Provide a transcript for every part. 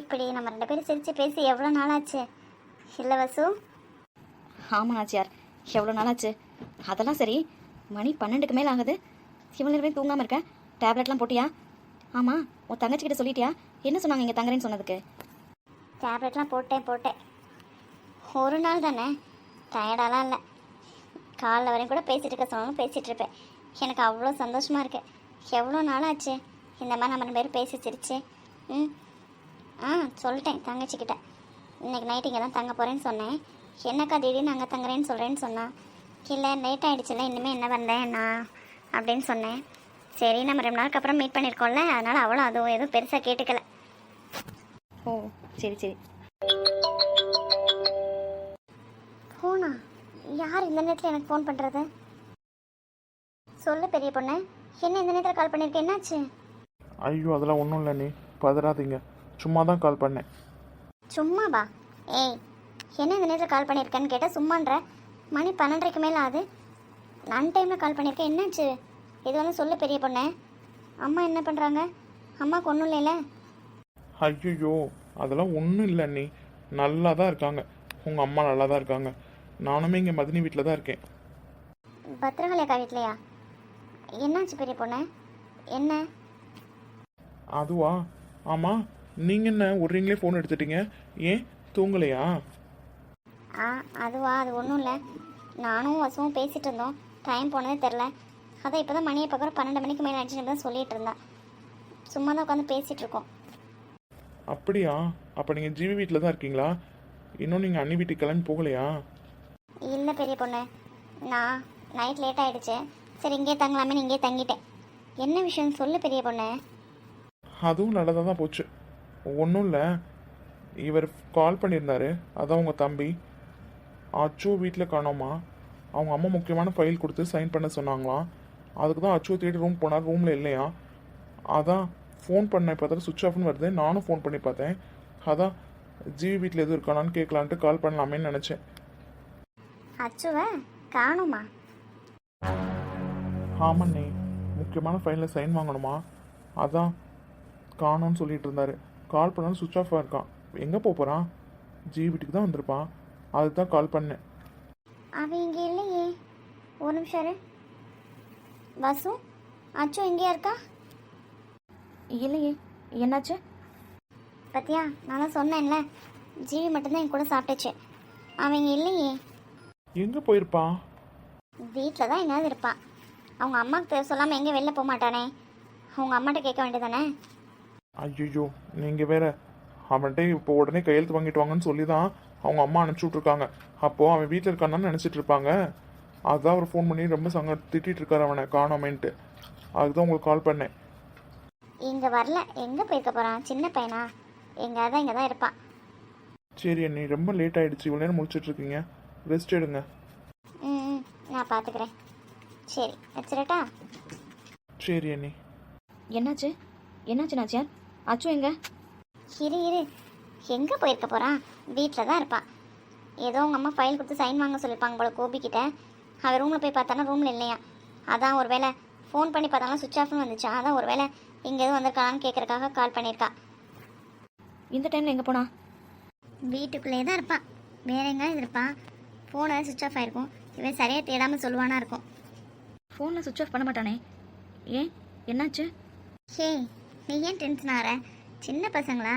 இப்படி நம்ம ரெண்டு பேரும் சிரித்து பேசி எவ்வளோ நாளாச்சு? இல்லை வசு? ஆமாம் ஆச்சியார் எவ்வளோ நாளாச்சு? அதெல்லாம் சரி. மணி பன்னெண்டுக்கு மேலே ஆகுது. இவ்வளோ நேரமே தூங்காமல் இருக்க. டேப்லெட்லாம் போட்டியா? ஆமாம் உன் தங்கச்சிக்கிட்ட சொல்லிட்டியா? என்ன சொன்னாங்க இங்கே தங்குறேன்னு சொன்னதுக்கு? டேப்லெட்லாம் போட்டேன் போட்டேன். ஒரு நாள் தானே? டயர்டாலாம் இல்லை. காலைல வரையும் கூட பேசிகிட்டு இருக்க சொன்னாலும் பேசிகிட்டு இருப்பேன். எனக்கு அவ்வளோ சந்தோஷமாக இருக்கு. எவ்வளோ நாளாச்சு? இந்த மாதிரி நம்ம ரெண்டு பேரும் பேசி சிரிச்சு. ம்? ஆ சொல்லிட்டேன் தங்கச்சிக்கிட்ட. இன்னைக்கு நைட்டு இங்கே தான் தங்க போகிறேன்னு சொன்னேன். என்னக்கா திடீர்னு அங்கே தங்குறேன்னு சொல்கிறேன்னு சொன்னான் இல்லை லேட் ஆகிடுச்சுல இனிமேல் என்ன வந்தேன் நான் அப்படின்னு சொன்னேன். சரி நம்ம ரெண்டு நாளுக்கு அப்புறம் மீட் பண்ணியிருக்கோம்ல அதனால் அவளும் அதுவும் எதுவும் பெருசாக கேட்டுக்கல. ஓ சரி சரி. ஃபோனா யார் இந்த நேரத்தில் எனக்கு ஃபோன் பண்ணுறது சொல்லு பெரிய பொண்ணு. என்ன இந்த நேரத்தில் கால் பண்ணியிருக்க என்னாச்சு? ஐயோ அதெல்லாம் ஒன்றும் இல்லை நீ. பதறாதீங்க. சும்மா தான் கால் பண்ணேன். சும்மாவா? ஏய் என்ன இந்த நேரத்தில் கால் பண்ணியிருக்கேன்னு கேட்டால் சும்மான்ற. மணி பன்னெண்டரைக்கு மேலே ஆகுது. நான் டைமில் கால் பண்ணியிருக்கேன் என்னாச்சு? இது வந்து சொல்லு பெரிய பொண்ணு. அம்மா என்ன பண்ணுறாங்க அம்மாவுக்கு ஒன்றும் இல்லைல்ல? ஐயோ அதெல்லாம் ஒன்றும் இல்லை நீ நல்லா தான் இருக்காங்க. உங்கள் அம்மா நல்லா தான் இருக்காங்க. நானுமே இங்கே மதினி வீட்டில் தான் இருக்கேன். பத்திரகாளி அக்கா வீட்லையா? என்னாச்சு பெரிய பொண்ணு? என்ன? அதுவா? ஆமாம் நீங்கள் என்ன ஒரு ரிங்லேயே ஃபோன் எடுத்துட்டீங்க? ஏன்? தூங்கலையா? ஆ அதுவா அது ஒன்றும் இல்லை. நானும் வசுவும் பேசிகிட்டு இருந்தோம். டைம் போனதே தெரில. அதான் இப்போ தான் மணியை பார்க்குற பன்னெண்டு மணிக்கு மேலே ஆயிடுச்சுன்னு தான் சொல்லிட்டு இருந்தேன் சும்மா தான் உட்காந்து பேசிகிட்டு இருக்கோம். அப்படியா? அப்போ நீங்கள் ஜிவி வீட்டில் தான் இருக்கீங்களா? இன்னும் நீங்கள் அண்ணி வீட்டுக்கு கிளம்பி போகலையா? இல்லை பெரிய பொண்ணு. நான் நைட் லேட் ஆகிடுச்சு சரி இங்கேயே தங்கலாமே இங்கேயே தங்கிட்டேன். என்ன விஷயம் சொல்லு பெரிய பொண்ணு. அதுவும் நல்லதாக தான் போச்சு. ஒன்றும் இல்லை இவர் கால் பண்ணியிருந்தாரு. அதான் உங்கள் தம்பி. அச்சு வீட்டில் காணோமா? அவங்க அம்மா முக்கியமான ஃபைல் கொடுத்து சைன் பண்ண சொன்னாங்களாம். அதுக்கு தான் அச்சு தேடி ரூம் போனார். ரூமில் இல்லையா? அதான் ஃபோன் பண்ணேன். பார்த்தா சுவிட்ச் ஆஃப்னு வருது. நானும் ஃபோன் பண்ணி பார்த்தேன். அதான் ஜிவி வீட்டில் எதுவும் இருக்கானான்னு கேட்கலான்ட்டு கால் பண்ணலாமேன்னு நினச்சேன். அச்சுவ காணுமா? ஆமாண்ணே. முக்கியமான ஃபைலில் சைன் வாங்கணுமா? அதான் காணோன்னு சொல்லிட்டு இருந்தாரு. கால் பண்ணாலும் சுவிட்ச் ஆஃபாக இருக்கான். எங்கே போகிறான் ஜி வீட்டுக்கு தான் வந்திருப்பான். அதுக்கு தான் கால் பண்ணேன். அவன் இங்கே இல்லையே. ஒரு நிமிஷம் இரு. வசு அச்சு எங்கேயா இருக்கா? இல்லையே. என்னாச்சு? பத்தியா நான் தான் சொன்னேன்ல. ஜீவி மட்டும்தான் என் கூட சாப்பிட்டுச்சு. அவன் இங்கே இல்லையே. எங்கே போயிருப்பான்? வீட்டில் தான் எங்கேயாவது இருப்பான். அவங்க அம்மாவுக்கு சொல்லாமல் எங்கேயும் வெளில போக மாட்டானே. அவங்க அம்மாட்ட கேட்க வேண்டியதானே ஐயோ நீங்கள் வேற அவன்கிட்ட இப்போ உடனே கையெழுத்து வாங்கிட்டு வாங்கன்னு சொல்லி தான் அவங்க அம்மா அனுப்பிச்சி விட்ருக்காங்க அப்போது அவன் வீட்டில் இருக்கான்னு நினச்சிட்டு இருப்பாங்க. அதுதான் அவர் ஃபோன் பண்ணி ரொம்ப சங்க திட்டிட்டு இருக்காரு அவனை காணோமேன்ட்டு. அதுதான் உங்களுக்கு கால் பண்ணேன். இங்கே வரல. எங்கே போயிருக்க போகிறான் சின்ன பையனா? எங்கேயாவது தான் இங்கே தான் இருப்பான். சரி அண்ணி ரொம்ப லேட் ஆயிடுச்சு. இவ்வளோ நேரம் முடிச்சிட்டு இருக்கீங்க. ரெஸ்ட் எடுங்க. ம் ம், நான் பார்த்துக்கிறேன் சரி வச்சிரட்டா சரி அண்ணி. என்னாச்சு? என்னாச்சு நாச்சியார்? அச்சு எங்க? இரு இரு. எங்கே போயிருக்க போகிறான் வீட்டில் தான் இருப்பான். ஏதோ உங்கள் அம்மா ஃபைல் கொடுத்து சைன் வாங்க சொல்லியிருப்பாங்க போல கோபிக்கிட்ட அவன் ரூமில் போய் பார்த்தானா? ரூமில் இல்லையா? அதான் ஒரு வேளை ஃபோன் பண்ணி பார்த்தாலும் சுவிட்ச் ஆஃப்னு வந்துச்சா? அதான் ஒரு வேளை இங்கே எதுவும் வந்திருக்கானான்னு கேட்குறக்காக கால் பண்ணியிருக்கா. இந்த டைமில் எங்கே போனா? வீட்டுக்குள்ளேயே தான் இருப்பான். வேற எங்கேயாவது இருப்பான். ஃபோனை சுவிட்ச் ஆஃப் ஆயிருக்கும். இவன் சரியாக தேடாமல் சொல்லுவானா இருக்கும். ஃபோனில் சுவிட்ச் ஆஃப் பண்ண மாட்டானே. ஏன்? என்னாச்சு? ஹே நீ ஏன் டென்ஷன் ஆகிற சின்ன பசங்களா?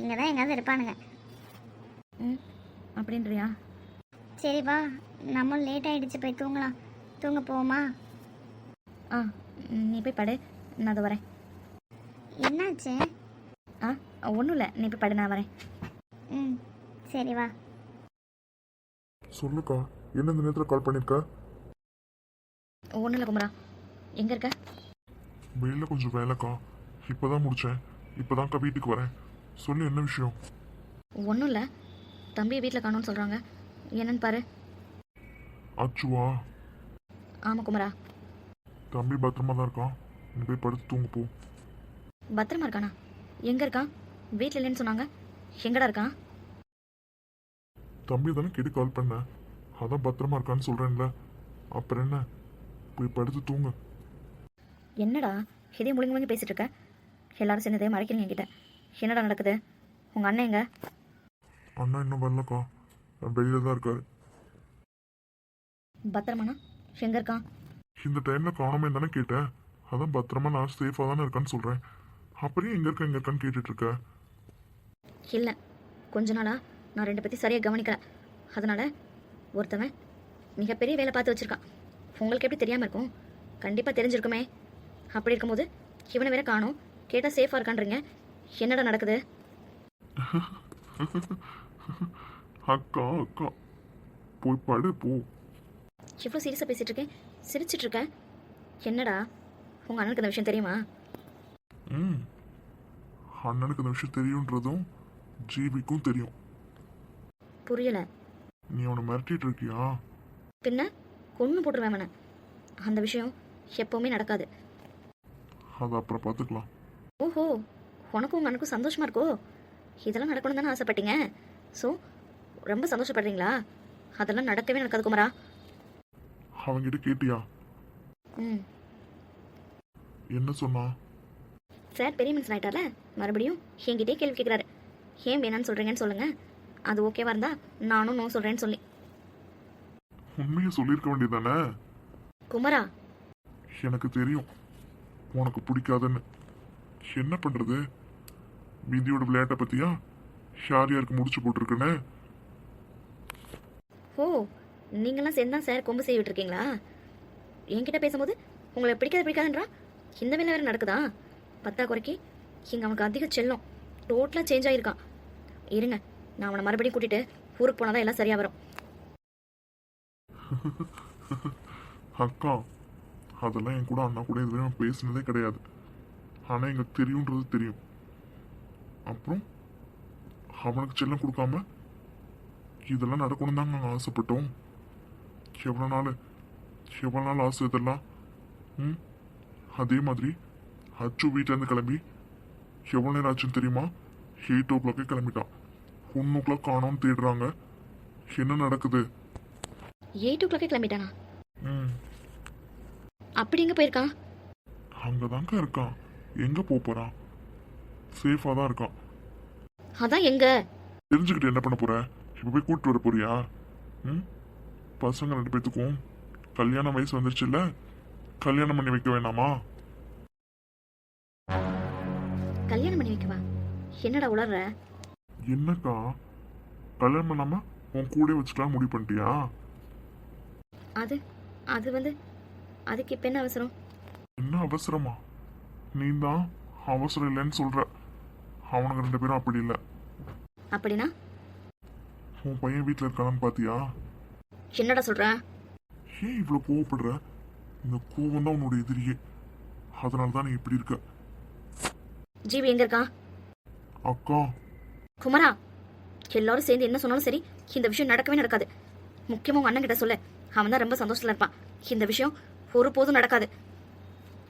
இங்கே தான் எங்கேயாவது இருப்பானுங்க. ம் அப்படின்றியா? சரி வா நம்ம லேட் ஆயிடுச்சு போய் தூங்கலாம். தூங்க போவோமா? ஆ ம், நீ போய் படு நான் அதை வரேன். என்னாச்சு? ஆ ஒன்றும் இல்லை நீ போய் படு நான் வரேன். ம் சரி வா. சொல்லுக்கா என்ன இந்த நேரத்தில் கால் பண்ணியிருக்க ஒன்றும் இல்லை குமரா. எங்கே இருக்க? வெளியில் கொஞ்சம் வேலைக்கா. இப்போ தான் முடித்தேன் இப்போ தான்க்கா வீட்டுக்கு வரேன். சொல்லு என்ன விஷயம்? ஒன்றும் இல்லை தம்பியை வீட்டில் காணோன்னு சொல்கிறாங்க என்னன்னு பாரு. அச்சுவா? ஆமாம் குமரா. தம்பி பத்திரமா தான் இருக்கான். நீ போய் படுத்து தூங்க போ. பத்திரமா இருக்கானா? எங்கே இருக்கான்? வீட்டில் இல்லைன்னு சொன்னாங்க. எங்கடா இருக்கான்? தம்பி தானே கேட்டு கால் பண்ணேன் அதான் பத்திரமா இருக்கான்னு சொல்கிறேன்ல அப்புறம் என்ன? போய் படுத்து தூங்க. என்னடா? இதே முழுங்கி முழுங்கி பேசிட்டு இருக்க. எல்லாரும் சேர்ந்ததே மறைக்கிறீங்க என்கிட்ட. என்னடா நடக்குது? உங்கள் அண்ணன் எங்க? அண்ணா இன்னும் வரலக்கா. வெளியில தான் இருக்காரு. பத்திரமாண்ணா? எங்கே இருக்கான் இந்த டைம்ல காணாமே தானே கேட்டேன். அதான் பத்திரமா நான் சேஃபாக தானே இருக்கான்னு சொல்றேன். அப்படியே எங்க இருக்க எங்க இருக்கான்னு கேட்டுட்டு இருக்க இல்லை. கொஞ்ச நாளா நான் ரெண்டு பற்றி சரியாக கவனிக்கல. அதனால ஒருத்தவன் மிகப்பெரிய வேலை பார்த்து வச்சிருக்கான். உங்களுக்கு எப்படி தெரியாமல் இருக்கும்? கண்டிப்பாக தெரிஞ்சிருக்குமே. அப்படி இருக்கும்போது இவனை வேற காணும். கேட்டால் சேஃபாக இருக்கான்றீங்க. என்னடா நடக்குது? அக்கா அக்கா. போய் படு போ. எவ்வளோ சீரியஸாக பேசிகிட்டு இருக்கேன். சிரிச்சிட்டு இருக்கேன். என்னடா? உங்கள் அண்ணனுக்கு இந்த விஷயம் தெரியுமா? ம். அண்ணனுக்கு இந்த விஷயம் தெரியுன்றதும் ஜிபிக்கும் தெரியும். புரியலை. நீ அவனை மிரட்டிட்டு இருக்கியா? பின்ன கொன்று போட்டுருவேன் அவனை. அந்த விஷயம் எப்போவுமே நடக்காது. அதை அப்புறம் பார்த்துக்கலாம். ஓஹோ உனக்கும் உங்கள் அண்ணனுக்கும் சந்தோஷமா இருக்கோ? இதெல்லாம் நடக்கணும் தானே ஆசைப்பட்டீங்க. ஸோ ரொம்ப சந்தோஷப்படுறீங்களா? அதெல்லாம் நடக்கவே நடக்காது குமரா. அவன்கிட்ட கேட்டியா? ம். என்ன சொன்னா? சார் பெரிய மனுஷன் ஆயிட்டார்ல. மறுபடியும் என்கிட்டயே கேள்வி கேட்குறாரு ஏன் வேணான்னு சொல்கிறீங்கன்னு சொல்லுங்கள் அது ஓகேவா இருந்தா நானும் நோ சொல்கிறேன்னு சொல்லி. உண்மையை சொல்லியிருக்க வேண்டியதானே குமரா. எனக்கு தெரியும். உனக்கு பிடிக்காதுன்னு. என்ன பண்றது? விதியோட விளையாட்டை பத்தியா? யார் யாருக்கு முடிச்சு போட்டிருக்குன்னு. ஓ நீங்களாம் சேர்ந்து சார் கொம்பு செய்ய விட்டுருக்கீங்களா? என்கிட்ட பேசும்போது உங்களை பிடிக்காது பிடிக்காதுன்றா? இந்த வேலை வேறு நடக்குதா? பத்தா குறைக்கு இங்கே அவனுக்கு அதிக செல்லம். டோட்டலாக சேஞ்ச் ஆகிருக்கான் இருங்க நான் அவனை மறுபடியும் கூட்டிகிட்டு ஊருக்கு போனால் தான் எல்லாம் சரியாக வரும். அக்கா அதெல்லாம் என் கூட அண்ணா கூட இதுவரை நான் பேசினதே கிடையாது. ஆனா எங்களுக்கு தெரியுன்றது தெரியும். அப்புறம் அவனுக்கு செல்லம் கொடுக்காம இதெல்லாம் நடக்கணும் தாங்க நாங்கள் ஆசைப்பட்டோம். எவ்வளோ நாள் எவ்வளோ நாள் ஆசை இதெல்லாம்? ம்? அதே மாதிரி அச்சு வீட்டிலேருந்து கிளம்பி எவ்வளோ நேரம் ஆச்சுன்னு தெரியுமா? எயிட் ஓ கிளாக்கே கிளம்பிட்டான். ஒன் ஓ கிளாக் காணோன்னு தேடுறாங்க. என்ன நடக்குது? எயிட் ஓ கிளாக்கே கிளம்பிட்டானா? ம். அப்படி எங்கே போயிருக்கான்? அங்கதாங்க இருக்கான். எங்க போப் போறான் சேஃபா தான் இருக்கான் அதான் எங்கே? தெரிஞ்சுக்கிட்டு என்ன பண்ண போற? இப்ப போய் கூட்டிட்டு வர போறியா? ம்? பசங்க ரெண்டு பேத்துக்கும் கல்யாண வயசு வந்துருச்சுல்ல? கல்யாணம் பண்ணி வைக்க வேணாமா? கல்யாணம் பண்ணி வைக்கவா? என்னடா உளர்ற? என்னக்கா? கல்யாணம் பண்ணாம உன் கூட வச்சுக்கலாம் முடிவு பண்ணிட்டியா? அது அது வந்து அதுக்கு இப்போ என்ன அவசரம்? என்ன அவசரமா? நீ தான் அவசரம் இல்லைன்னு சொல்ற. அவனுங்க ரெண்டு பேரும் அப்படி இல்லை. அப்படின்னா? உன் பையன் வீட்டில் இருக்கானான்னு பாத்தியா? என்னடா சொல்ற? ஏன் இவ்வளோ கோவப்படுற? இந்த கோவம் தான் உன்னோட எதிரியே. அதனால தான் நீ இப்படி இருக்க. ஜிபி எங்கே இருக்கான் அக்கா. குமரா எல்லாரும் சேர்ந்து என்ன சொன்னாலும் சரி இந்த விஷயம் நடக்கவே நடக்காது. முக்கியமா உங்க அண்ணன் கிட்ட சொல்ல. அவன் தான் ரொம்ப சந்தோஷத்துல இருப்பான். இந்த விஷயம் ஒருபோதும் நடக்காது.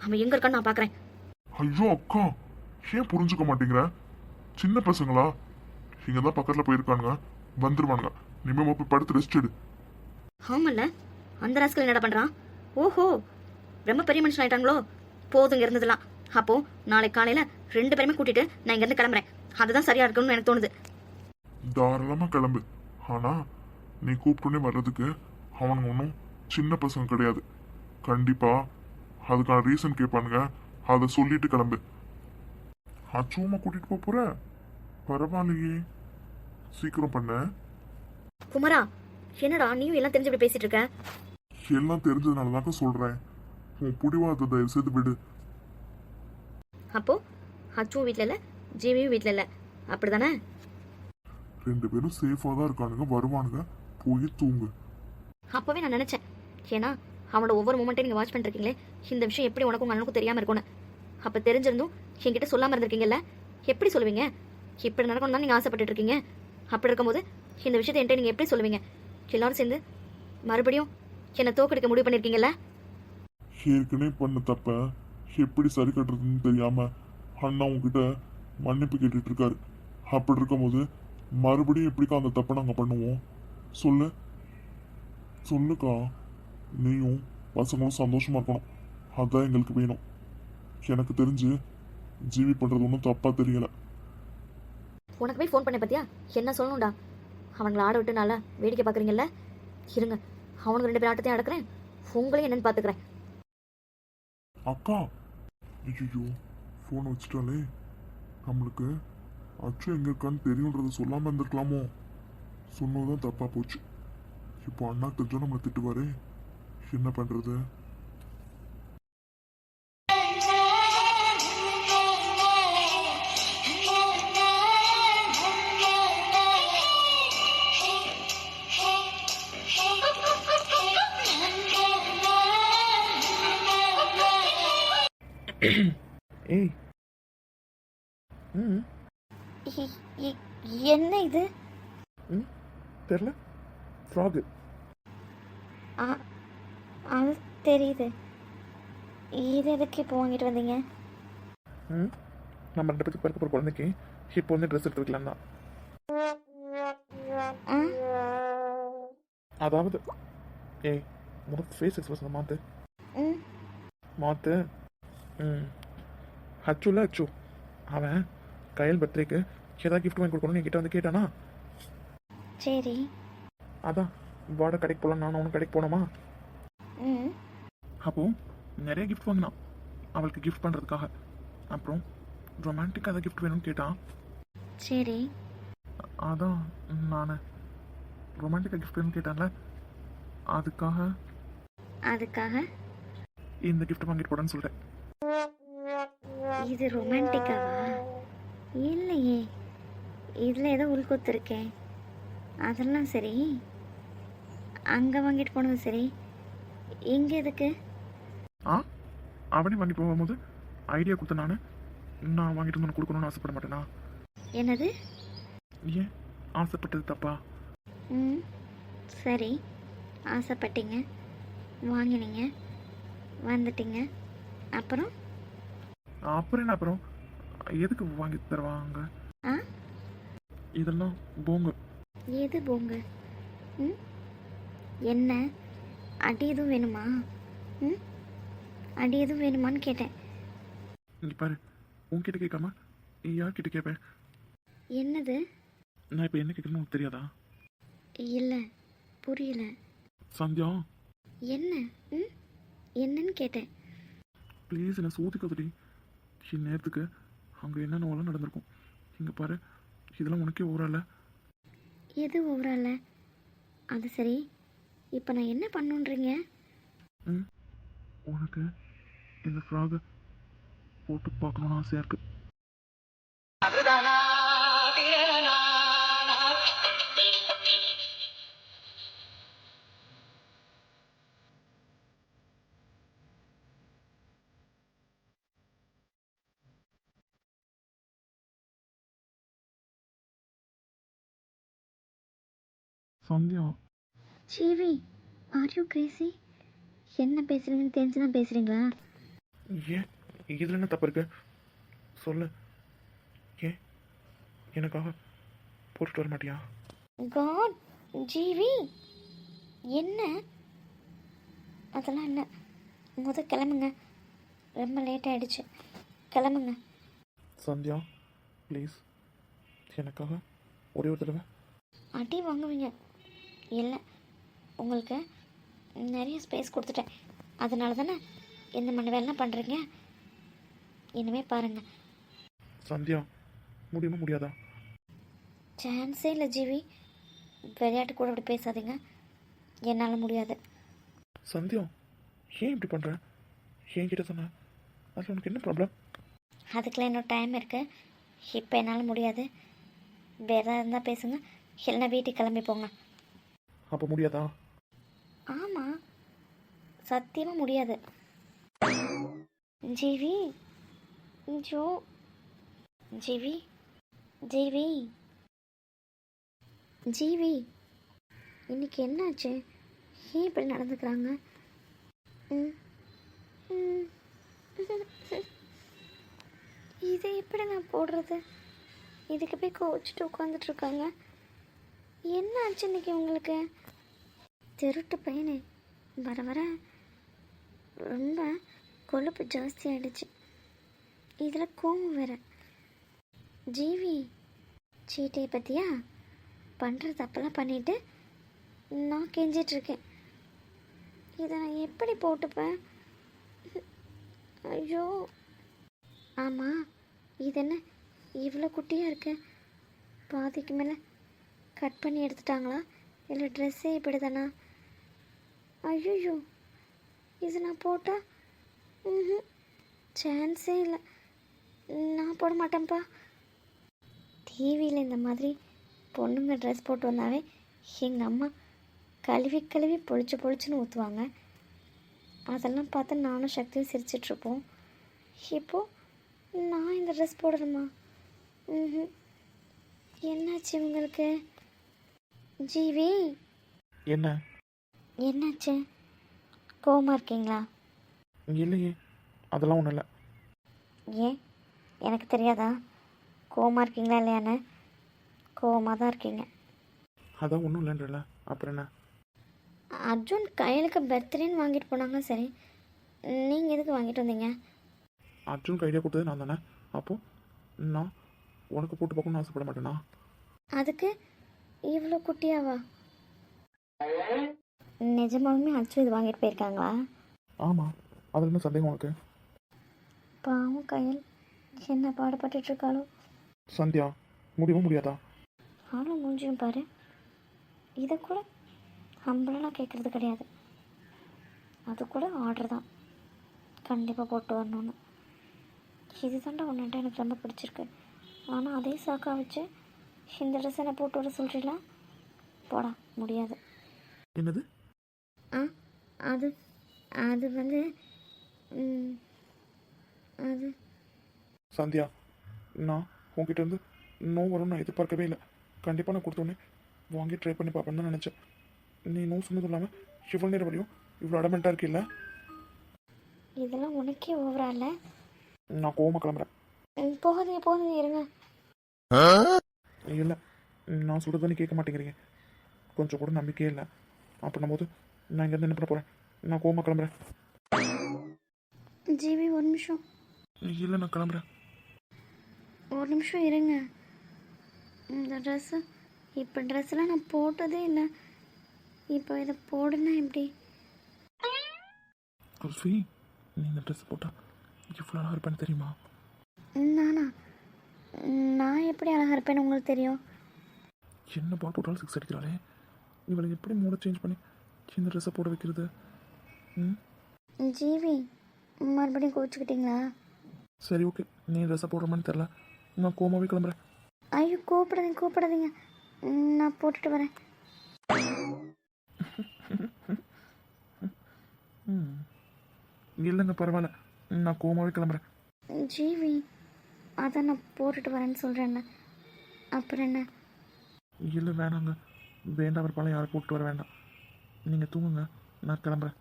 அவன் எங்க இருக்கான்னு நான் பாக்குறேன். ஐயோ அக்கா. ஏன் புரிஞ்சுக்க மாட்டேங்கிற? சின்ன பசங்களா? இங்க தான் பக்கத்துல போயிருக்கானுங்க. வந்துருவானுங்க. இனிமே போய் படுத்து ரெஸ்ட் எடு. ஆமல்ல. அந்த ராஸ்கல் என்னடா பண்றான்? ஓஹோ. ரொம்ப பெரிய மனுஷன் ஆயிட்டாங்களோ? போதுங்க இருந்ததுலாம் அப்போ நாளைக்கு காலையில ரெண்டு பேருமே கூட்டிட்டு நான் இங்க இருந்து கிளம்புறேன். அதுதான் சரியா இருக்கும்னு எனக்கு தோணுது. தாராளமா கிளம்பு. ஆனா நீ கூப்பிட்டோன்னே வர்றதுக்கு அவனுங்க ஒன்றும் சின்ன பசங்க கிடையாது. கண்டிப்பா அதுக்கான ரீசன் கேட்பானுங்க அதை சொல்லிட்டு கிளம்பு. அச்சுவமா கூட்டிட்டு போப் போற? பரவாயில்லையே. சீக்கிரம் பண்ண. குமரா என்னடா நீயும் எல்லாம் தெரிஞ்சு இப்படி பேசிட்டு இருக்க? எல்லாம் தெரிஞ்சதுனால தாக்க சொல்றேன். உன் புடிவாதத்தை தயவு செய்து விடு. அப்போ அச்சுவும் வீட்ல இல்ல ஜீவியும் வீட்ல இல்ல. அப்படிதானே? ரெண்டு பேரும் சேஃபா தான் இருக்கானுங்க. வருவானுங்க. போய் தூங்கு. அப்போவே நான் நினச்சேன். ஏன்னா அவனோட ஒவ்வொரு மூமெண்ட்டையும் நீங்கள் வாட்ச் பண்ணிருக்கீங்களே இந்த விஷயம் எப்படி உனக்கும் உங்க அண்ணனுக்கும் தெரியாமல் இருக்கும்னு. அப்போ தெரிஞ்சிருந்தும் என்கிட்ட சொல்லாமல் இருந்திருக்கீங்கல்ல? எப்படி சொல்லுவீங்க? இப்படி நடக்கணும் தான் நீங்கள் ஆசைப்பட்டுட்டு இருக்கீங்க அப்படி இருக்கும்போது இந்த விஷயத்தை என்கிட்ட நீங்கள் எப்படி சொல்லுவீங்க? எல்லாரும் சேர்ந்து மறுபடியும் என்னை தோக்கடிக்க முடிவு பண்ணியிருக்கீங்கல்ல ஏற்கனவே பண்ண தப்ப எப்படி சரி கட்டுறதுன்னு தெரியாம அண்ணா உங்ககிட்ட மன்னிப்பு கேட்டுட்டு இருக்காரு அப்படி இருக்கும்போது மறுபடியும் எப்படிக்கா அந்த தப்பை நாங்கள் பண்ணுவோம்? சொல்லு. சொல்லுக்கா. நீயும் பசங்களும் சந்தோஷமா இருக்கணும். அதுதான் எங்களுக்கு வேணும். எனக்கு தெரிஞ்சு ஜீவி பண்றது ஒன்றும் தப்பா தெரியல. உனக்கு போய் ஃபோன் பண்ண பார்த்தியா என்ன சொல்லணும்டா? அவங்கள ஆட விட்டு நல்லா வேடிக்கை பார்க்குறீங்கல்ல? இருங்க அவனுங்க ரெண்டு பேரும் ஆட்டத்தையும் அடக்குறேன் உங்களையும் என்னன்னு பார்த்துக்கிறேன் அக்கா! ஐயோ ஃபோனை வச்சுட்டாலே. நம்மளுக்கு அச்சு எங்க இருக்கான்னு தெரியுன்றத சொல்லாம இருந்திருக்கலாமோ? சொன்னதுதான் தப்பா போச்சு. இப்போ அண்ணா தெரிஞ்சா நம்மளை திட்டுவாரே. என்ன பண்றது? ஏய். ம். என்ன இது? ம் தெரில. ஃப்ராகு ஆ அது தெரியுது. இது எதுக்கு இப்போ வாங்கிட்டு வந்தீங்க? ம் நம்ம ரெண்டு பேருக்கு பிறக்க போகிற குழந்தைக்கு இப்போ வந்து ட்ரெஸ் எடுத்து வைக்கலாம் தான் ஆ? அதாவது ஏய் உனக்கு ஃபேஸ் எக்ஸ்பிரஷன் மாற்று ம். மாற்று ம். அச்சுல அச்சு அவன் கையல் பர்த்டேக்கு ஏதாவது கிஃப்ட் வாங்கி கொடுக்கணும்னு என்கிட்ட வந்து கேட்டானா? சரி. அதான் வாட கடைக்கு போகலாம் நானும் அவனும் கடைக்கு போனோமா? ம். அப்போ நிறைய கிஃப்ட் வாங்கினான். அவளுக்கு கிஃப்ட் பண்ணுறதுக்காக அப்புறம் ரொமான்டிக்காக ஏதாவது கிஃப்ட் வேணும்னு கேட்டான். சரி. அதான் நான். ரொமான்டிக்காக கிஃப்ட் வேணும்னு கேட்டான்ல. அதுக்காக? அதுக்காக? இந்த கிஃப்ட் வாங்கிட்டு போடன்னு சொல்லிட்டேன் இது ரொமான்டிக்காவா இல்லையே. இதில் ஏதோ உள்கொத்து இருக்கே அதெல்லாம் சரி. அங்கே வாங்கிட்டு போனது சரி. இங்கே எதுக்கு? ஆ? அவனே வாங்கிட்டு போகும்போது ஐடியா கொடுத்த நான். நான் வாங்கிட்டு வந்து கொடுக்கணும்னு ஆசைப்பட மாட்டேனா? என்னது? ஏன்? ஆசைப்பட்டது தப்பா? ம். சரி. ஆசைப்பட்டீங்க. வாங்கினீங்க. வந்துட்டீங்க. அப்புறம்? அப்புறம் என்ன அப்புறம்? எதுக்கு வாங்கி தருவாங்க? ஆ? இதெல்லாம் போங்க. எது போங்க? ம்? என்ன? அடி எதுவும் வேணுமா? ம்? அடி எதுவும் வேணுமான்னு கேட்டேன். இங்க பாரு உன்கிட்ட கேட்காம யார்கிட்ட கேட்பேன்? என்னது? நான் இப்போ என்ன கேட்கணும்னு உனக்கு தெரியாதா? இல்லை புரியல. சந்தியா? என்ன? ம்? என்னன்னு கேட்டேன். ப்ளீஸ் என்னை சூதிக்காதடி. இந்நேரத்துக்கு அங்கே என்னென்னவெல்லாம் நடந்திருக்கும். இங்கே பாரு இதெல்லாம் உனக்கே ஓரல எது ஓவரால அது சரி இப்போ நான் என்ன பண்ணுன்றீங்க? ம் உனக்கு இந்த ஃப்ராகை போட்டு பார்க்கணுன்னு ஆசையாக இருக்குது சந்தியா ஜீவி ஆர் யூ கிரேசி என்ன பேசுறீங்கன்னு தெரிஞ்சு தான் பேசுறீங்களா? ஏன்? இதில் என்ன தப்பு இருக்கு? சொல்லு. ஏன்? எனக்காக போட்டுட்டு வர மாட்டியா? காட் ஜீவி என்ன? அதெல்லாம் இல்லை முத கிளம்புங்க. ரொம்ப லேட் ஆயிடுச்சு. கிளம்புங்க. சந்தியா ப்ளீஸ் எனக்காக ஒரே ஒரு தடவை. அடி வாங்குவீங்க. இல்லை உங்களுக்கு நிறைய ஸ்பேஸ் கொடுத்துட்டேன். அதனால தானே இந்த மணி வேலைலாம் பண்ணுறீங்க இனிமேல் பாருங்கள் சந்தியா முடியுமா முடியாதா? சான்ஸே இல்லை ஜீவி. விளையாட்டு கூட அப்படி பேசாதீங்க. என்னால் முடியாது. சந்தியா ஏன் இப்படி பண்ணுற ஏன் கிட்ட சொன்ன. அதில் உனக்கு என்ன ப்ராப்ளம் அதுக்கெல்லாம் இன்னும் டைம் இருக்குது இப்போ என்னால் முடியாது. வேறு இருந்தால் பேசுங்க. இல்லைன்னா வீட்டுக்கு கிளம்பி போங்க. அப்போ முடியாதா? ஆமாம் சத்தியமாக முடியாது. ஜிவி ஜோ ஜிவி ஜிவி ஜிவி இன்னைக்கு என்னாச்சு? ஏன் இப்படி நடந்துக்கிறாங்க? ம் ம். இதை எப்படி நான் போடுறது? இதுக்கு போய் கோச்சிட்டு உட்காந்துட்ருக்காங்க என்ன ஆச்சு இன்னைக்கு உங்களுக்கு? திருட்டு பையனே. வர வர ரொம்ப கொழுப்பு ஜாஸ்தி ஆயிடுச்சு. இதில் கோவம் வேற. ஜீவி சீட்டையை பற்றியா பண்ணுற தப்பெல்லாம் பண்ணிட்டு நான் கெஞ்சிட்ருக்கேன் இதை நான் எப்படி போட்டுப்பேன்? ஐயோ. ஆமாம் இது என்ன இவ்வளோ குட்டியாக இருக்கு? பாதிக்கு மேலே கட் பண்ணி எடுத்துட்டாங்களா? இல்லை ட்ரெஸ்ஸே இப்படி தானா ஐயோ இது நான் போட்டால் ம் சான்ஸே இல்லை. நான் போட மாட்டேன்ப்பா. டிவியில் இந்த மாதிரி பொண்ணுங்க ட்ரெஸ் போட்டு வந்தாவே எங்கள் அம்மா கழுவி கழுவி பொழிச்சு பொழிச்சுன்னு ஊற்றுவாங்க அதெல்லாம் பார்த்து நானும் சக்தியும் சிரிச்சிட்ருப்போம். இப்போது நான் இந்த ட்ரெஸ் போடணுமா? ம் என்னாச்சு உங்களுக்கு? ஜீவி? என்ன? என்னாச்சு? கோவமா இருக்கீங்களா? இல்லையே அதெல்லாம் ஒன்றும் இல்லை. ஏன்? எனக்கு தெரியாதா? கோவமா இருக்கீங்களா இல்லையான்னு? கோவமாக தான் இருக்கீங்க. அதான் ஒன்றும் இல்லைன்றல அப்புறம் என்ன? அர்ஜுன் கையலுக்கு பர்த்டேன்னு வாங்கிட்டு போனாங்க சரி. நீங்கள் எதுக்கு வாங்கிட்டு வந்தீங்க? அர்ஜுனுக்கு ஐடியா கொடுத்தது நான் தானே? அப்போது நான் உனக்கு போட்டு பார்க்கணும்னு ஆசைப்பட மாட்டேனா? அதுக்கு இவ்வளோ குட்டியாவா? நிஜமாலுமே அர்ஜுன் இது வாங்கிட்டு போயிருக்காங்களா? ஆமாம் அதில் என்ன சந்தேகம் உனக்கு? பாவம் கையல். என்ன பாடுபட்டுட்டு இருக்காளோ சந்தியா முடியவும் முடியாதா? அவளும் மூஞ்சியும் பாரு. இதை கூட ஹம்பளெல்லாம் கேட்குறது கிடையாது. அது கூட ஆர்டர் தான். கண்டிப்பாக போட்டு வரணும்னு. இது தாண்டா ஒன்றுட்ட எனக்கு ரொம்ப பிடிச்சிருக்கு. ஆனால் அதே சாக்கா வச்சு இந்த ட்ரெஸ் என்ன போட்டு வர சொல்கிறீங்களா போடா முடியாது. என்னது? ஆ அது அது வந்து அது. சந்தியா நான் உன்கிட்ட இருந்து நோ வரும்னு நான் எதிர்பார்க்கவே இல்லை. கண்டிப்பாக நான் கொடுத்தோன்னே வாங்கி ட்ரை பண்ணி பார்ப்பேன்னு தான் நினச்சேன். நீ நோ சொன்னதும் இல்லாமல் இவ்வளோ நேரம் வரையும் இவ்வளோ அடமெண்ட்டாக இருக்கில்ல? இதெல்லாம் உனக்கே ஓவரா இல்லை? நான் கோவமாக கிளம்புறேன். ம், போகாதீங்க போகாதீங்க இருங்க. இல்லை நான் சொல்கிறது நீ கேட்க மாட்டேங்கிறீங்க. கொஞ்சம் கூட நம்பிக்கையே இல்லை. அப்படின்னும் போது நான் இங்கேருந்து என்ன பண்ண போகிறேன் நான் கோவமாக கிளம்புறேன். ஜிவி ஒரு நிமிஷம். இல்லை நான் கிளம்புறேன். ஒரு நிமிஷம் இருங்க. இந்த ட்ரெஸ்ஸு இப்போ ட்ரெஸ்லாம் நான் போட்டதே இல்லை. இப்போ இதை போடுனா எப்படி? குல்ஃபி நீ இந்த ட்ரெஸ் போட்டால் இவ்வளோ அழகாக இருப்பேன்னு தெரியுமா? நானா? நான் எப்படி அழகாக இருப்பேன்னு உங்களுக்கு தெரியும்? என்ன பால் போட்டாலும் சிக்ஸ் அடிக்கிறாளே. இவளை எப்படி மூட சேஞ்ச் பண்ணி இந்த ட்ரெஸ்ஸை போட வைக்கிறது. ம்? ஜிவி மறுபடியும் கோச்சிக்கிட்டீங்களா சரி ஓகே நீ ட்ரெஸ்ஸை போடுற மாதிரி தெரில நான் கோமாவே கிளம்புறேன். ஐயோ கூப்பிடாதீங்க கூப்பிடாதீங்க. நான் போட்டுட்டு வரேன். ம். இல்லைங்க பரவாயில்ல. நான் கோமாவே கிளம்புறேன். ஜிவி அதான் நான் போட்டுட்டு வரேன்னு சொல்கிறேன்ல அப்புறம் என்ன? இல்லை வேணாங்க. வேண்டாம் விருப்பம் யாரும் கூப்பிட்டு வர வேண்டாம். நீங்கள் தூங்குங்க. நான் கிளம்புறேன்.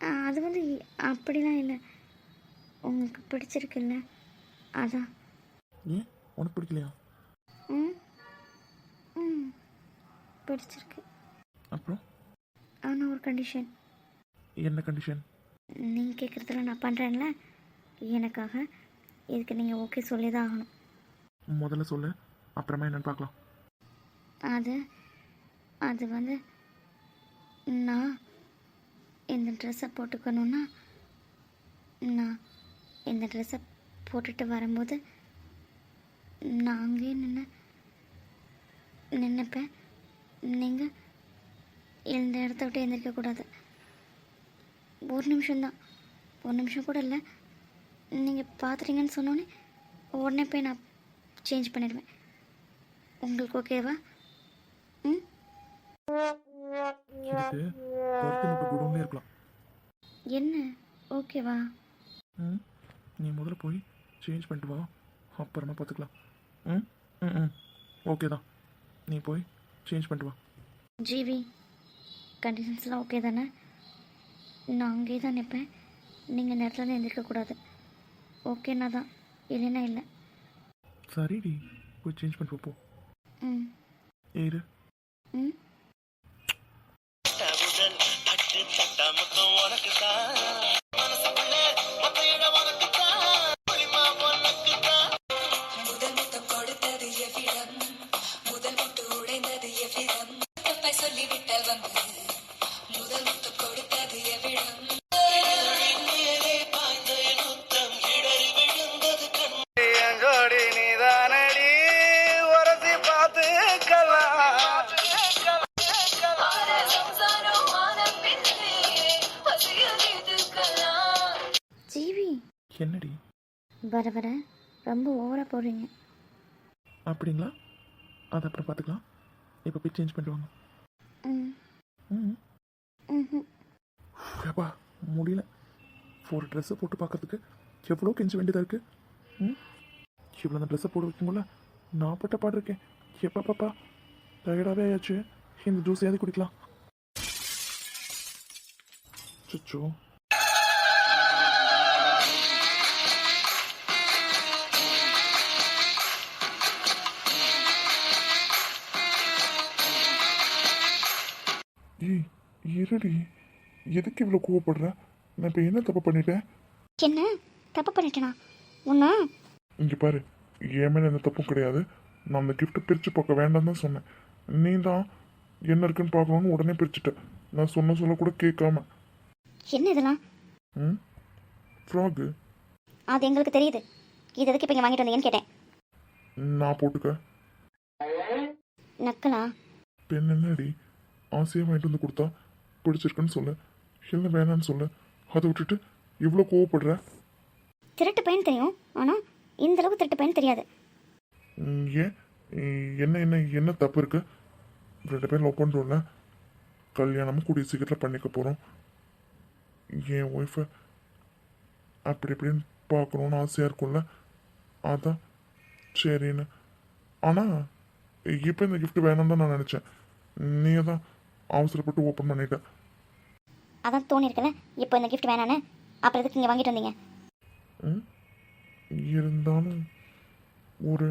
அது வந்து அப்படிலாம் இல்லை. உங்களுக்கு பிடிச்சிருக்குல்ல? அதான். ஏன் உனக்கு பிடிக்கலையா? ம். ம். பிடிச்சிருக்கு. அப்புறம்? ஆனால் ஒரு கண்டிஷன் என்ன கண்டிஷன் நீங்கள் கேட்குறதுல நான் பண்ணுறேன்ல எனக்காக. இதுக்கு நீங்கள் ஓகே சொல்லி தான் ஆகணும். முதல்ல சொல்லு. அப்புறமா என்னன்னு பார்க்கலாம். அது அது வந்து நான் இந்த ட்ரெஸ்ஸை போட்டுக்கணுன்னா நான் இந்த ட்ரெஸ்ஸை போட்டுட்டு வரும்போது நான் அங்கேயே நின்று நின்றுப்பேன் நீங்கள் இந்த இடத்த விட்டு எழுந்திருக்கக்கூடாது ஒரு நிமிஷம்தான். ஒரு நிமிஷம் கூட இல்லை. நீங்கள் பார்த்துட்டீங்கன்னு சொன்னோன்னே உடனே போய் நான் சேஞ்ச் பண்ணிடுவேன். உங்களுக்கு ஓகேவா இதுக்கு பருத்தி மட்டும் குடோன்லேயே இருக்கலாம். என்ன? ஓகேவா ம்? நீ முதல்ல போய் சேஞ்ச் பண்ணிட்டு வா. அப்புறமா பார்த்துக்கலாம். ம்? ம் ம். ஓகே தான். நீ போய் சேஞ்ச் பண்ணிட்டு வா. ஜிவி கண்டிஷன்ஸ்லாம் ஓகே தானே? நான் அங்கேயே தான் நிற்பேன். நீங்கள் இந்த இடத்துல எந்திரிக்கக்கூடாது ஓகேனா தான். இல்லைன்னா இல்லை. சரிடி. போய் சேஞ்ச் பண்ணிட்டு போ. ம். ஏறு. ம்? மொத்தம் உனக்குத்தான் மனசுக்குள்ள வர வர ரொம்ப ஓவராக போடுறீங்க. அப்படிங்களா? அது அப்புறம் பார்த்துக்கலாம். இப்போ போய் சேஞ்ச் பண்ணிட்டு வாங்க. ம். ம். முடியல. ஒரு ட்ரெஸ்ஸை போட்டு பார்க்கறதுக்கு எவ்வளோ கெஞ்ச வேண்டியதாக இருக்குது ம்? இவ்வளோ அந்த ட்ரெஸ்ஸை போட்டு வைக்கும்போல நான் பட்ட பாடு இருக்கேன். எப்பா பாப்பா டயர்டாகவே ஆயாச்சு. இந்த ஜூஸ் ஏதாவது குடிக்கலாம். சுச்சோ ஏய் இருடி. எதுக்கு இவ்வளோ கோவப்படுற? நான் இப்போ என்ன தப்பு பண்ணிட்டேன்? என்ன? தப்பு பண்ணிட்டேனா? ஒன்றா இங்கே பாரு. என் மேலே எந்த தப்பும் கிடையாது. நான் அந்த கிஃப்ட்டை பிரித்து பார்க்க வேண்டாம் தான் சொன்னேன். நீ தான் என்ன இருக்குன்னு பார்க்கணுன்னு உடனே பிரிச்சுட்ட. நான் சொன்ன சொல்ல கூட கேட்காம. என்ன இதெல்லாம்? ம்? ஃப்ராகு அது எங்களுக்கு தெரியுது. இது எதுக்கு இப்போ இங்கே வாங்கிட்டு வந்தீங்கன்னு கேட்டேன். நான் போட்டுக்க. நக்கலா? பெண் என்னடி? ஆசையாக வாங்கிட்டு வந்து கொடுத்தா பிடிச்சிருக்குன்னு சொல்லு. இல்லை வேணான்னு சொல்லு. அதை விட்டுட்டு இவ்வளோ கோவப்படுற? திருட்டு பையன் தெரியும். ஆனால் இந்த அளவுக்கு திருட்டு பையன் தெரியாது. ஏன்? என்ன என்ன என்ன தப்பு இருக்கு? ரெண்டு பேரும் லவ் பண்ணுறோம்ல கல்யாணமும் கூடிய சீக்கிரத்தில் பண்ணிக்க போகிறோம் என் ஒய்ஃபை அப்படி இப்படின்னு பார்க்கணுன்னு ஆசையாக இருக்கும்ல. அதான் சரின்னு. ஆனால் இப்போ இந்த gift வேணாம்னு தான் நான் நினச்சேன். நீ தான் அவசரப்பட்டு ஓப்பன் பண்ணிட்ட அதான் தோணி இருக்குல்ல இப்போ இந்த gift வேணான்னு? அப்புறம் எதுக்கு இங்கே வாங்கிட்டு வந்தீங்க. ம்? இருந்தாலும் ஒரு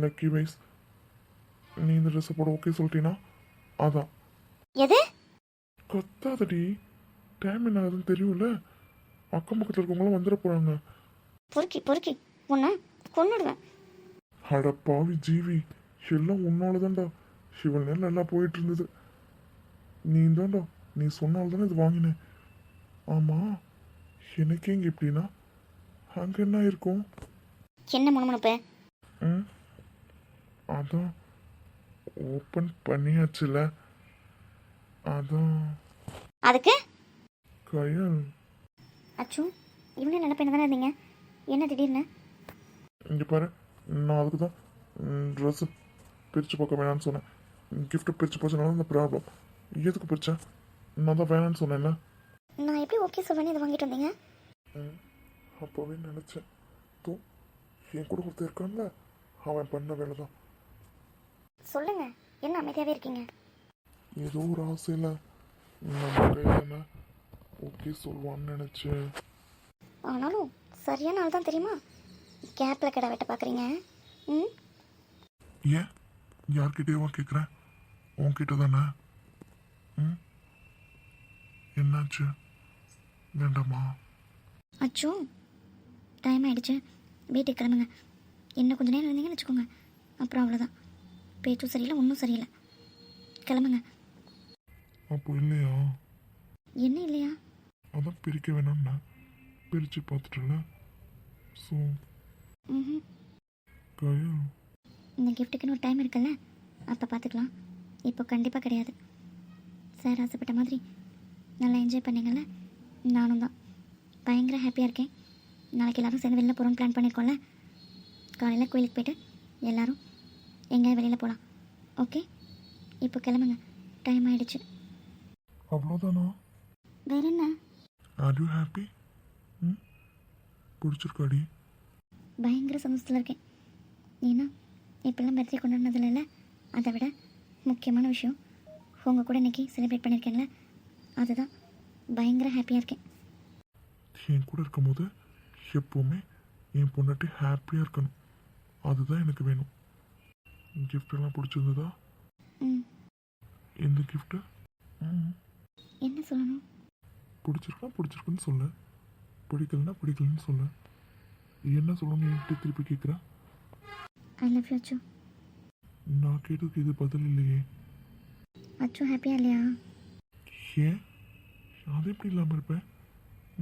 லக்கி வைஸ் நீ இந்த ட்ரெஸ்ஸை போட ஓகே சொல்லிட்டீங்கன்னா அதான். எது? கத்தாதடி. டைம் என்ன ஆகுதுன்னு தெரியும்ல. அக்கம் பக்கத்தில் இருக்கவங்களாம் வந்துட போகிறாங்க பொறுக்கி பொறுக்கி. உன்னை கொன்னுடுவேன். அட பாவி ஜீவி. எல்லாம் உன்னால தான்டா இவள் நேரம் நல்லா போயிட்டு இருந்தது நீ தான்டா நீ சொன்னால தானே இது வாங்கினேன். ஆமாம் எனக்கே இங்கே எப்படின்னா அங்கே என்ன இருக்கும்? என்ன முணுமுணுப்பு ம் அதான் ஓப்பன் பண்ணியாச்சுல. அதான். அதுக்கு? கயல். அச்சு இவ்வளோ நல்ல பையன் தானே இருந்தீங்க? என்ன திடீர்னு? இங்கே பாரு நான் அதுக்கு தான் ட்ரெஸ்ஸு பிரித்து பார்க்க வேணாம்னு சொன்னேன். கிஃப்ட்டு பிரித்து போச்சுனால இந்த ப்ராப்ளம் எதுக்கு பிரித்தேன் நான் தான் வேணாம்னு சொன்னேன்ல. நான் எப்படி ஓகே சொல்வேன்னு இதை வாங்கிட்டு வந்தீங்க? அப்போவே நினச்சேன். தூ என் கூட ஒருத்தர் இருக்கான்ல அவன் பண்ண வேலை தான் சொல்லுங்க என்ன அமைதியாகவே இருக்கீங்க? ஏதோ ஒரு ஆசையில் நம்ம கையில் ஓகே சொல்லுவான்னு நினச்சேன். ஆனாலும் சரியான ஆள் தான் தெரியுமா? கேப்பில் கடை வெட்ட பார்க்குறீங்க ம்? ஏன்? யார்கிட்டயவா கேட்குறேன் உன்கிட்ட தானே? ம்? என்னாச்சு? வேண்டாமா? அச்சோ டைம் ஆயிடுச்சு. வீட்டுக்கு கிளம்புங்க. இன்னும் கொஞ்ச நேரம் இருந்தீங்கன்னு வச்சுக்கோங்க. அப்புறம் அவ்வளோதான் பேச்சும் சரியில்லை ஒன்றும் சரியில்லை. கிளம்புங்க. அப்போ இல்லையா? என்ன இல்லையா? அதான் பிரிக்க வேணாம்னா. பிரித்து பார்த்துட்டல ஸோ ம் கயல் இந்த கிஃப்ட்டுக்குன்னு ஒரு டைம் இருக்குல்ல? அப்போ பார்த்துக்கலாம். இப்போ கண்டிப்பாக கிடையாது. சார் ஆசைப்பட்ட மாதிரி நல்லா என்ஜாய் பண்ணீங்கல்ல? நானும் தான். பயங்கர ஹாப்பியாக இருக்கேன். நாளைக்கு எல்லாரும் சேர்ந்து வெளில போகிறோம் பிளான் பண்ணியிருக்கோம்ல காலையில் கோயிலுக்கு போயிட்டு எல்லாரும் எங்கேயாவது வெளியில் போகலாம் ஓகே இப்போ கிளம்புங்க. டைம் ஆயிடுச்சு. அவ்வளோதானா வேற என்ன? ஆர் யூ ஹாப்பி ம்? பிடிச்சிருக்காடி. பயங்கர சந்தோஷத்தில் இருக்கேன். ஏன்னா இப்போல்லாம் பர்த்டே கொண்டாடினதில் இல்லை? அதை விட முக்கியமான விஷயம். உங்கள் கூட இன்னைக்கு செலிப்ரேட் பண்ணியிருக்கேன்ல அதுதான். பயங்கர ஹாப்பியாக இருக்கேன். என் கூட இருக்கும்போது எப்போவுமே என் பொண்டாட்டி ஹாப்பியாக இருக்கணும். அதுதான் எனக்கு வேணும். gift எல்லாம் பிடிச்சிருந்ததா? ம். எந்த கிஃப்ட்டு ம். என்ன சொல்லணும்? பிடிச்சிருக்கா பிடிச்சிருக்குன்னு சொல்லு. பிடிக்கலன்னா பிடிக்கலன்னு சொல்லு. என்ன சொல்லணும் என்கிட்ட திருப்பி கேட்குற? ஐ லவ் யூ அச்சு. நான் கேட்டதுக்கு இது பதில் இல்லையே. அச்சு ஹாப்பியாக இல்லையா? ஏன்? அது எப்படி இல்லாமல் இருப்பேன்?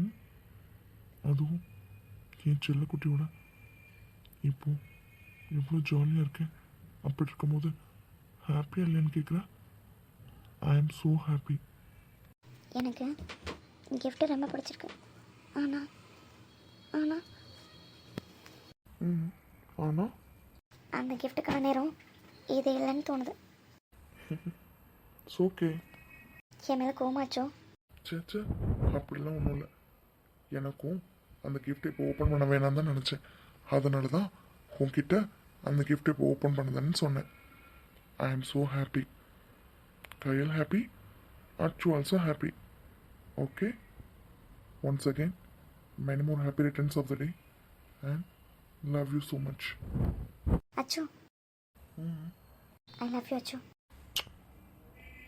ம்? அதுவும் என் செல்லக்குட்டியோட இப்போ எவ்வளோ ஜாலியாக இருக்கேன். அப்படி இருக்கும்போது ஹாப்பியாக இல்லைன்னு கேட்குறேன் ஐ ஆம் ஸோ ஹாப்பி எனக்கு கிஃப்ட்டு ரொம்ப பிடிச்சிருக்கு. ஆனால் ஆனால் ம் ஆனால் அந்த கிஃப்ட்டுக்கான நேரம் இது இல்லைன்னு தோணுது. இட்ஸ் ஓகே என் மேலே கோமாச்சோ சேச்சே அப்படிலாம் ஒன்றும் இல்லை. எனக்கும் அந்த கிஃப்ட் இப்போ ஓப்பன் பண்ண வேணாம் தான் நினச்சேன். அதனால தான் உன்கிட்ட அந்த கிஃப்ட் இப்போ ஓப்பன் பண்ணுதுன்னு சொன்னேன். I am so happy Kayal happy Achu also happy okay once again many more happy returns of the day and love you so much அச்சோ ஐ லவ் யூ அச்சு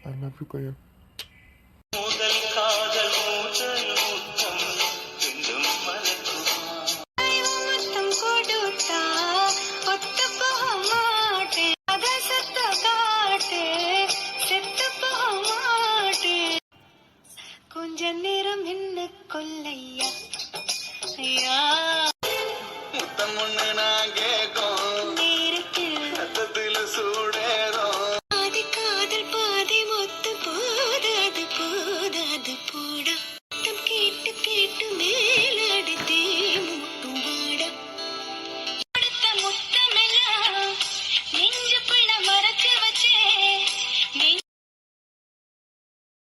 ஐ லவ் யூ கையா கொஞ்ச நேரம் என்ன கொல்லையா ஐயா முத்தம் ஒண்ணு நான்